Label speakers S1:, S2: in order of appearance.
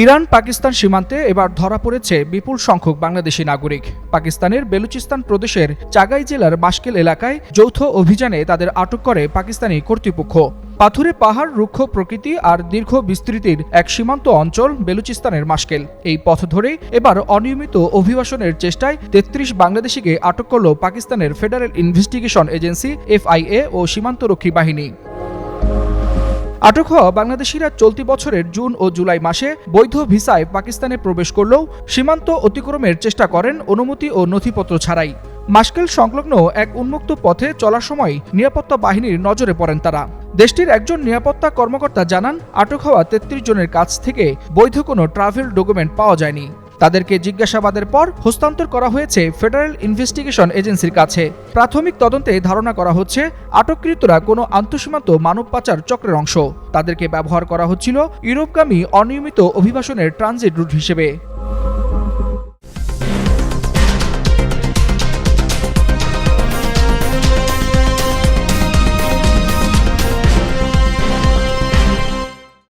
S1: Iran Pakistan সীমান্তে এবার ধরা পড়েছে বিপুল সংখ্যক বাংলাদেশি নাগরিক। পাকিস্তানের বেলুচিস্তান প্রদেশের চাগাই জেলার মাসকেল এলাকায় যৌথ অভিযানে তাদের আটক করে পাকিস্তানি কর্তৃপক্ষ। পাথুরে পাহাড়, রুক্ষ প্রকৃতি আর দীর্ঘ বিস্তৃতির এক সীমান্ত অঞ্চল বেলুচিস্তানের মাসকেল এই পথ ধরেই এবার অনিয়মিত অভিবাসনের চেষ্টায় তেত্রিশ বাংলাদেশিকে আটক করল পাকিস্তানের ফেডারেল ইনভেস্টিগেশন এজেন্সি, এফআইএ ও সীমান্তরক্ষী বাহিনী। আটক হওয়া বাংলাদেশিরা চলতি বছরের জুন ও জুলাই মাসে বৈধ ভিসায় পাকিস্তানে প্রবেশ করলেও সীমান্ত অতিক্রমের চেষ্টা করেন অনুমতি ও নথিপত্র ছাড়াই। মাসকেল সংলগ্ন এক উন্মুক্ত পথে চলার সময় নিরাপত্তা বাহিনীর নজরে পড়েন তারা। দেশটির একজন নিরাপত্তা কর্মকর্তা জানান, আটক হওয়া তেত্রিশ জনের কাছ থেকে বৈধ কোনো ট্রাভেল ডকুমেন্ট পাওয়া যায়নি। তাদেরকে জিজ্ঞাসাবাদের পর হস্তান্তর করা হয়েছে ফেডারেল ইনভেস্টিগেশন এজেন্সির কাছে। প্রাথমিক তদন্তে ধারণা করা হচ্ছে, আটককৃতরা কোনো আন্তঃসীমান্ত মানব পাচার চক্রের অংশ। তাদেরকে ব্যবহার করা হচ্ছিল ইউরোপগামী অনিয়মিত অভিবাসনের ট্রানজিট রুট হিসেবে।